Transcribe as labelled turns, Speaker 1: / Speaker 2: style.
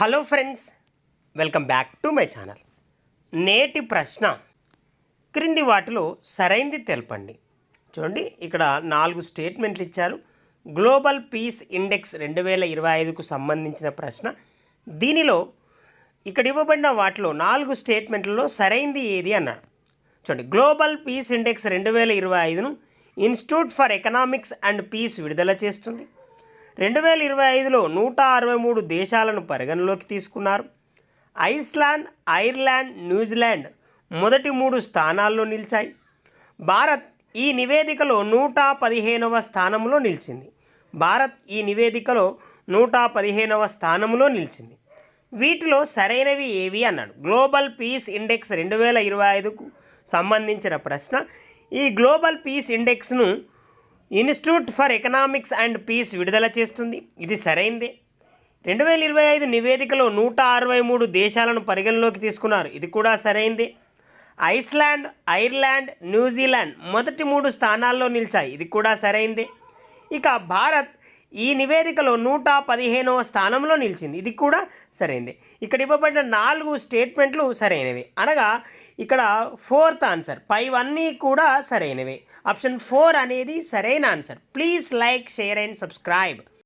Speaker 1: Hello friends welcome back to my channel. నేటి ప్రశ్న క్రింది వాటిలో సరైంది తెలపండి. చూడండి ఇక్కడ నాలుగు స్టేట్మెంట్లు ఇచ్చారు. గ్లోబల్ పీస్ ఇండెక్స్ రెండు వేల ఇరవై ఐదుకు సంబంధించిన ప్రశ్న. దీనిలో ఇక్కడ ఇవ్వబడిన వాటిలో నాలుగు స్టేట్మెంట్లలో సరైంది ఏది అన్నాడు. చూడండి గ్లోబల్ పీస్ ఇండెక్స్ రెండు వేల ఇరవై ఐదును institute for economics and peace విడుదల చేస్తుంది. రెండు వేల ఇరవై ఐదులో నూట అరవై మూడు దేశాలను పరిగణలోకి తీసుకున్నారు. ఐస్లాండ్ ఐర్లాండ్ న్యూజిలాండ్ మొదటి మూడు స్థానాల్లో నిలిచాయి. భారత్ ఈ నివేదికలో నూట పదిహేనవ స్థానంలో నిలిచింది. భారత్ ఈ నివేదికలో నూట పదిహేనవ స్థానంలో నిలిచింది. వీటిలో సరైనవి ఏవి అన్నాడు. గ్లోబల్ పీస్ ఇండెక్స్ రెండు వేల ఇరవై ఐదుకు సంబంధించిన ప్రశ్న. ఈ global peace ఇండెక్స్ను institute for economics and peace విడుదల చేస్తుంది. ఇది సరైందే. రెండు వేల ఇరవై ఐదు నివేదికలో నూట అరవై మూడు దేశాలను పరిగణలోకి తీసుకున్నారు. ఇది కూడా సరైందే. ఐస్లాండ్ ఐర్లాండ్ న్యూజిలాండ్ మొదటి మూడు స్థానాల్లో నిలిచాయి. ఇది కూడా సరైందే. ఇక భారత్ ఈ నివేదికలో నూట పదిహేనవ స్థానంలో నిలిచింది. ఇది కూడా సరైందే. ఇక్కడ ఇవ్వబడిన నాలుగు స్టేట్మెంట్లు సరైనవి. అనగా ఇక్కడ ఫోర్త్ ఆన్సర్. పైవన్నీ కూడా సరైనవే. ఆప్షన్ ఫోర్ అనేది సరైన answer. Please like share and subscribe.